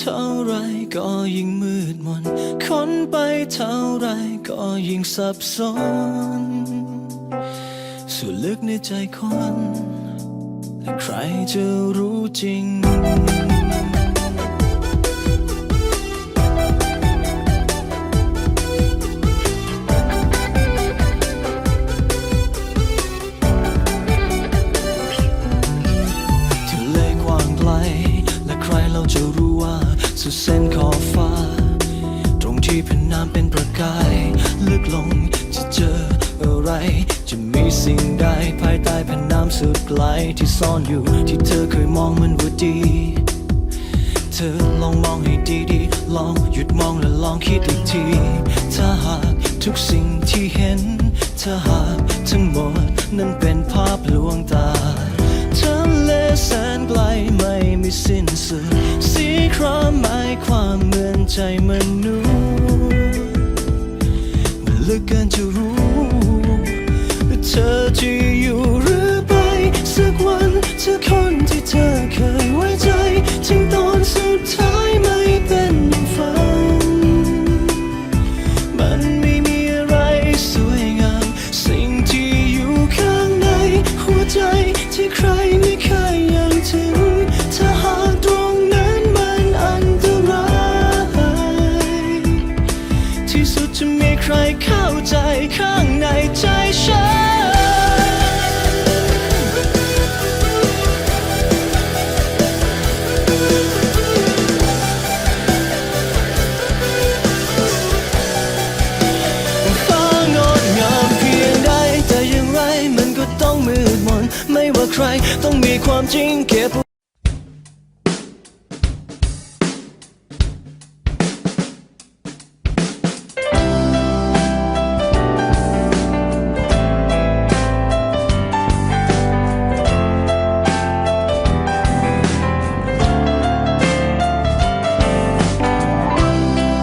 เท่าไรก็ยิ่งมืดมนค้นไปเท่าไรก็ยิ่งสับสนส่วนลึกในใจคนและใครจะรู้จริงทะเลกว้างไกลและใครเราจะรู้ สุดเส้นขอบฟ้า ตรงที่เป็นน้ำเป็นประกาย ลึกลงจะเจออะไร จะมีสิ่งใดภายใต้แผ่นน้ำสุดไกลที่ซ่อนอยู่ที่เธอเคยมองมันว่าดี เธอลองมองให้ดีๆ ลองหยุดมองและลองคิดอีกที ถ้าหากทุกสิ่งที่เห็น ถ้าหากทั้งหมดนั้นเป็นภาพลวงตา ความหมายความเหมือนใจมนุษย์มันลึกเกินจะรู้ว่าเธอจ จะมีใครเข้าใจข้างในใจฉันฟ้างดงามเพียงใดแต่อย่างไรมันก็ต้องมืดมนไม่ว่าใครต้องมีความจริงเก็บ